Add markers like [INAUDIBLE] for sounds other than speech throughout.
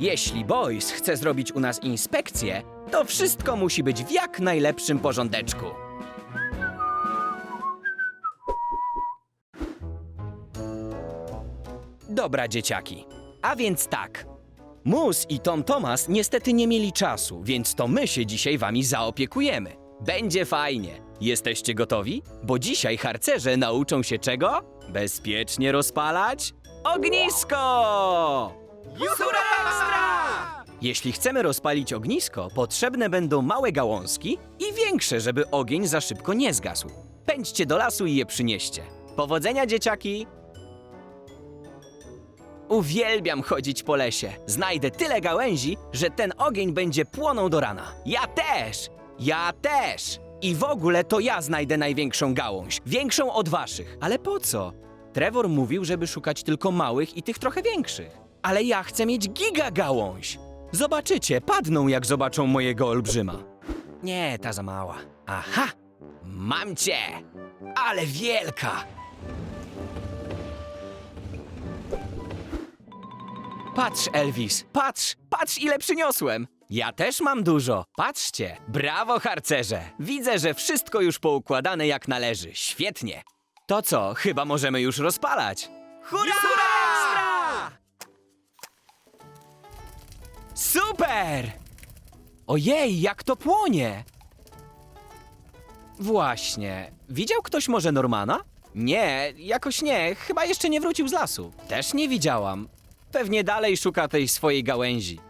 Jeśli Boys chce zrobić u nas inspekcję, to wszystko musi być w jak najlepszym porządeczku. Dobra, dzieciaki. A więc tak. Mus i Tom Thomas niestety nie mieli czasu, więc to my się dzisiaj wami zaopiekujemy. Będzie fajnie. Jesteście gotowi? Bo dzisiaj harcerze nauczą się czego? Bezpiecznie rozpalać ognisko! Jeśli chcemy rozpalić ognisko, potrzebne będą małe gałązki i większe, żeby ogień za szybko nie zgasł. Pędźcie do lasu i je przynieście. Powodzenia, dzieciaki! Uwielbiam chodzić po lesie. Znajdę tyle gałęzi, że ten ogień będzie płonął do rana. Ja też! Ja też! I w ogóle to ja znajdę największą gałąź. Większą od waszych. Ale po co? Trevor mówił, żeby szukać tylko małych i tych trochę większych. Ale ja chcę mieć giga gałąź. Zobaczycie, padną jak zobaczą mojego olbrzyma. Nie, ta za mała. Aha! Mam cię! Ale wielka! Patrz, Elvis, patrz, patrz ile przyniosłem. Ja też mam dużo. Patrzcie. Brawo, harcerze. Widzę, że wszystko już poukładane jak należy. Świetnie. To co, chyba możemy już rozpalać. Hurra! Super! Ojej, jak to płonie! Właśnie. Widział ktoś może Normana? Nie, jakoś nie. Chyba jeszcze nie wrócił z lasu. Też nie widziałam. Pewnie dalej szuka tej swojej gałęzi.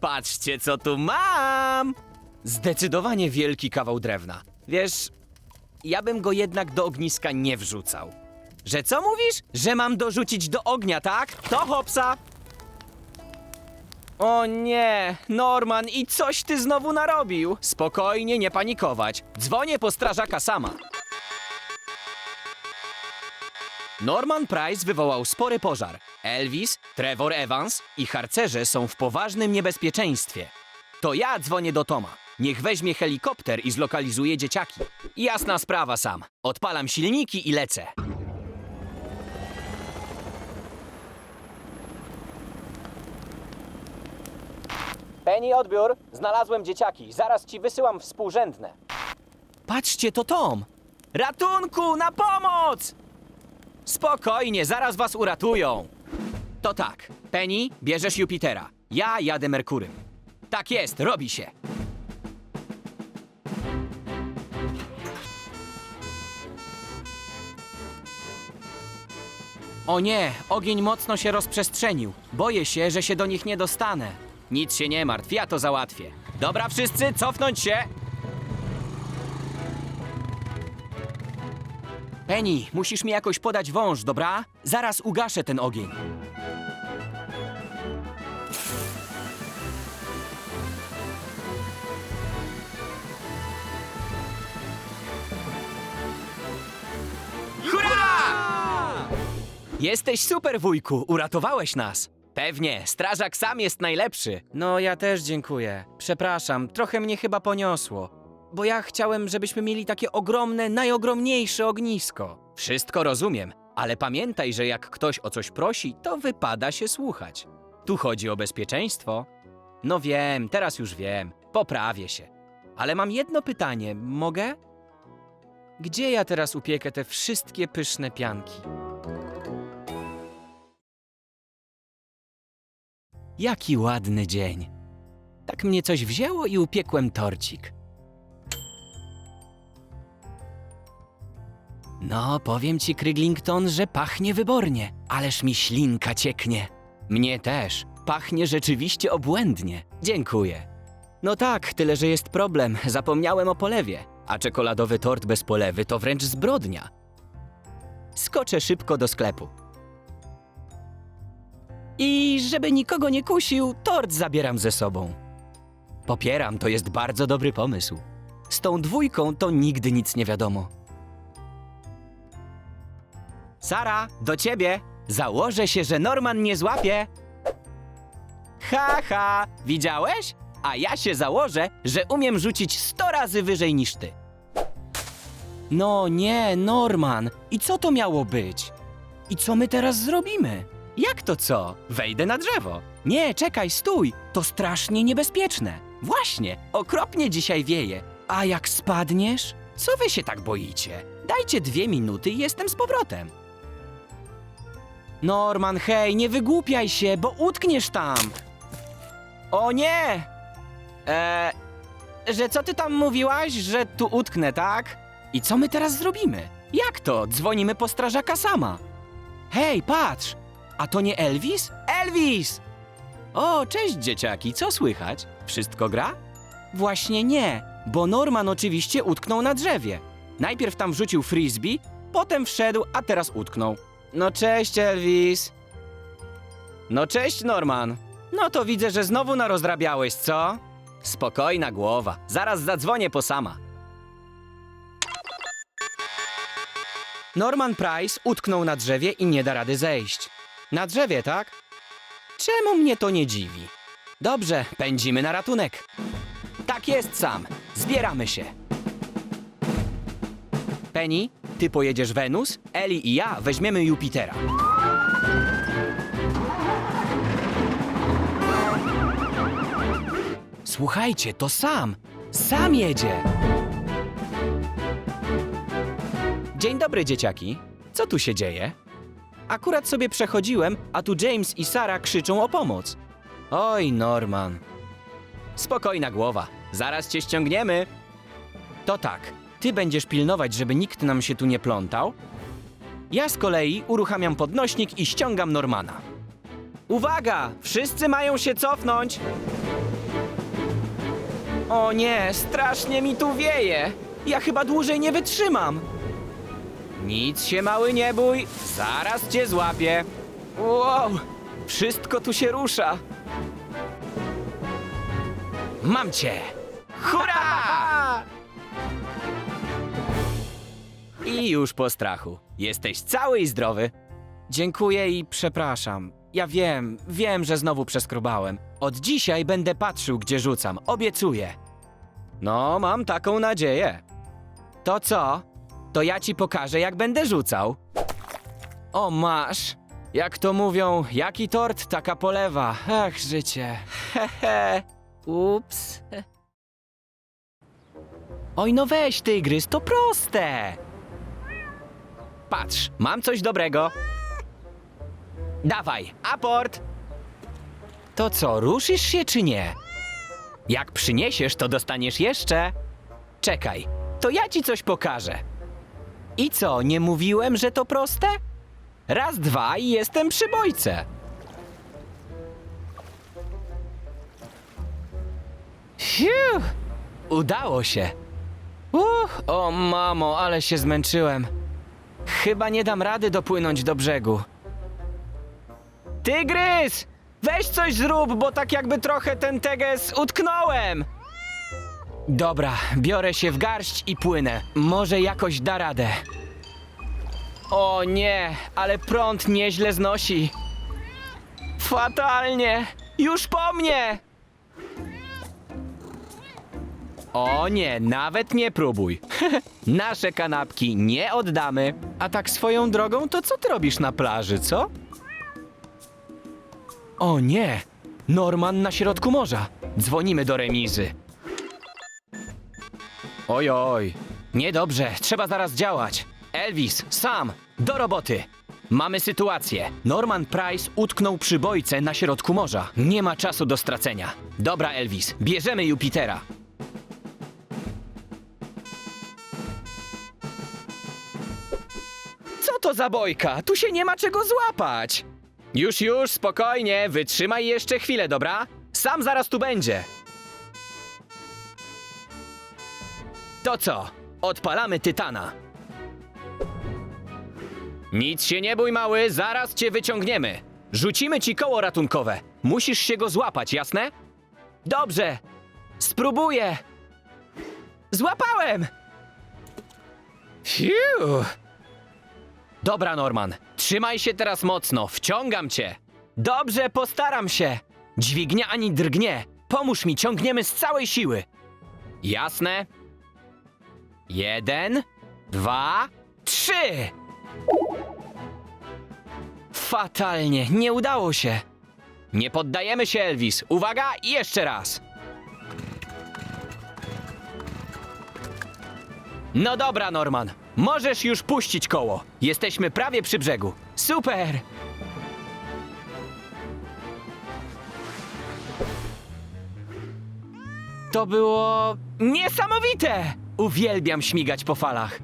Patrzcie, co tu mam! Zdecydowanie wielki kawał drewna. Wiesz, ja bym go jednak do ogniska nie wrzucał. Że co mówisz? Że mam dorzucić do ognia, tak? To hopsa! O nie, Norman, i coś ty znowu narobił? Spokojnie, nie panikować. Dzwonię po strażaka sama. Norman Price wywołał spory pożar. Elvis, Trevor Evans i harcerze są w poważnym niebezpieczeństwie. To ja dzwonię do Toma. Niech weźmie helikopter i zlokalizuje dzieciaki. Jasna sprawa sam. Odpalam silniki i lecę. Penny, odbiór. Znalazłem dzieciaki. Zaraz ci wysyłam współrzędne. Patrzcie, to Tom. Ratunku, na pomoc! Spokojnie, zaraz was uratują. To tak, Penny, bierzesz Jupitera. Ja jadę Merkurym. Tak jest, robi się. O nie, ogień mocno się rozprzestrzenił. Boję się, że się do nich nie dostanę. Nic się nie martw, ja to załatwię. Dobra, wszyscy, cofnąć się! Penny, musisz mi jakoś podać wąż, dobra? Zaraz ugaszę ten ogień. Jesteś super, wujku, uratowałeś nas. Pewnie, strażak sam jest najlepszy. No, ja też dziękuję. Przepraszam, trochę mnie chyba poniosło. Bo ja chciałem, żebyśmy mieli takie ogromne, najogromniejsze ognisko. Wszystko rozumiem, ale pamiętaj, że jak ktoś o coś prosi, to wypada się słuchać. Tu chodzi o bezpieczeństwo. No wiem, teraz już wiem. Poprawię się. Ale mam jedno pytanie, mogę? Gdzie ja teraz upiekę te wszystkie pyszne pianki? Jaki ładny dzień. Tak mnie coś wzięło i upiekłem torcik. No, powiem ci, Kryglington, że pachnie wybornie, ależ mi ślinka cieknie. Mnie też. Pachnie rzeczywiście obłędnie. Dziękuję. No tak, tyle że jest problem. Zapomniałem o polewie. A czekoladowy tort bez polewy to wręcz zbrodnia. Skoczę szybko do sklepu. Żeby nikogo nie kusił, tort zabieram ze sobą. Popieram, to jest bardzo dobry pomysł. Z tą dwójką to nigdy nic nie wiadomo. Sara, do ciebie! Założę się, że Norman nie złapie. Ha, ha, widziałeś? A ja się założę, że umiem rzucić 100 razy wyżej niż ty. No nie, Norman. I co to miało być? I co my teraz zrobimy? Jak to co? Wejdę na drzewo. Nie, czekaj, stój. To strasznie niebezpieczne. Właśnie, okropnie dzisiaj wieje. A jak spadniesz? Co wy się tak boicie? Dajcie dwie minuty i jestem z powrotem. Norman, hej, nie wygłupiaj się, bo utkniesz tam. O nie! Eee, że co ty tam mówiłaś, że tu utknę, tak? I co my teraz zrobimy? Jak to? Dzwonimy po strażaka sama. Hej, patrz! A to nie Elvis? Elvis! O, cześć dzieciaki, co słychać? Wszystko gra? Właśnie nie, bo Norman oczywiście utknął na drzewie. Najpierw tam wrzucił frisbee, potem wszedł, a teraz utknął. No cześć, Elvis. No cześć, Norman. No to widzę, że znowu narozrabiałeś, co? Spokojna głowa, zaraz zadzwonię po sama. Norman Price utknął na drzewie i nie da rady zejść. Na drzewie, tak? Czemu mnie to nie dziwi? Dobrze, pędzimy na ratunek. Tak jest sam. Zbieramy się. Penny, ty pojedziesz Wenus, Eli i ja weźmiemy Jupitera. Słuchajcie, to sam. Sam jedzie. Dzień dobry, dzieciaki. Co tu się dzieje? Akurat sobie przechodziłem, a tu James i Sara krzyczą o pomoc. Oj, Norman. Spokojna głowa. Zaraz cię ściągniemy. To tak. Ty będziesz pilnować, żeby nikt nam się tu nie plątał. Ja z kolei uruchamiam podnośnik i ściągam Normana. Uwaga! Wszyscy mają się cofnąć! O nie, strasznie mi tu wieje. Ja chyba dłużej nie wytrzymam. Nic się mały nie bój, zaraz cię złapię. Wow, wszystko tu się rusza. Mam cię! Hurra! [LAUGHS] I już po strachu. Jesteś cały i zdrowy. Dziękuję i przepraszam. Ja wiem, wiem, że znowu przeskrobałem. Od dzisiaj będę patrzył, gdzie rzucam, obiecuję. No, mam taką nadzieję. To co? To ja ci pokażę, jak będę rzucał. O, masz. Jak to mówią, jaki tort, taka polewa. Ach, życie. Hehe. Ups. Oj, no weź, tygrys, to proste. Patrz, mam coś dobrego. Dawaj, aport. To co, ruszysz się czy nie? Jak przyniesiesz, to dostaniesz jeszcze. Czekaj, to ja ci coś pokażę. I co, nie mówiłem, że to proste? Raz, dwa i jestem przy bojce. Fiu! Udało się. Uch, o mamo, ale się zmęczyłem. Chyba nie dam rady dopłynąć do brzegu. Tygrys! Weź coś zrób, bo tak jakby trochę ten teges utknąłem. Dobra, biorę się w garść i płynę. Może jakoś da radę. O nie, ale prąd nieźle znosi. Fatalnie! Już po mnie! O nie, nawet nie próbuj. [LAUGHS] Nasze kanapki nie oddamy. A tak swoją drogą, to co ty robisz na plaży, co? O nie! Norman na środku morza. Dzwonimy do remizy. Oj, oj. Niedobrze, trzeba zaraz działać. Elvis, sam, do roboty. Mamy sytuację. Norman Price utknął przy bojce na środku morza. Nie ma czasu do stracenia. Dobra, Elvis, bierzemy Jupitera. Co to za bojka? Tu się nie ma czego złapać. Już, już, spokojnie, wytrzymaj jeszcze chwilę, dobra? Sam zaraz tu będzie. To co? Odpalamy Tytana. Nic się nie bój, mały, zaraz cię wyciągniemy. Rzucimy ci koło ratunkowe. Musisz się go złapać, jasne? Dobrze. Spróbuję. Złapałem! Fiu! Dobra, Norman. Trzymaj się teraz mocno. Wciągam cię. Dobrze, postaram się. Dźwignia ani drgnie. Pomóż mi, ciągniemy z całej siły. Jasne? Jeden, dwa, trzy! Fatalnie, nie udało się. Nie poddajemy się, Elvis. Uwaga, jeszcze raz. No dobra, Norman. Możesz już puścić koło. Jesteśmy prawie przy brzegu. Super! To było niesamowite! Uwielbiam śmigać po falach.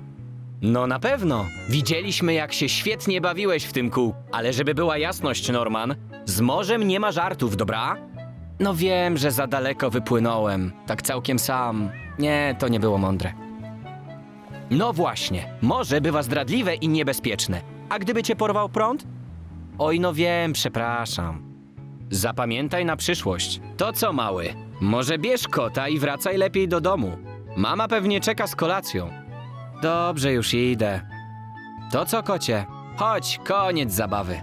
No na pewno. Widzieliśmy, jak się świetnie bawiłeś w tym kół. Ale żeby była jasność, Norman, z morzem nie ma żartów, dobra? No wiem, że za daleko wypłynąłem. Tak całkiem sam. Nie, to nie było mądre. No właśnie, morze bywa zdradliwe i niebezpieczne. A gdyby cię porwał prąd? Oj, no wiem, przepraszam. Zapamiętaj na przyszłość. To co, mały? Może bierz kota i wracaj lepiej do domu. Mama pewnie czeka z kolacją. Dobrze, już idę. To co, kocie? Chodź, koniec zabawy.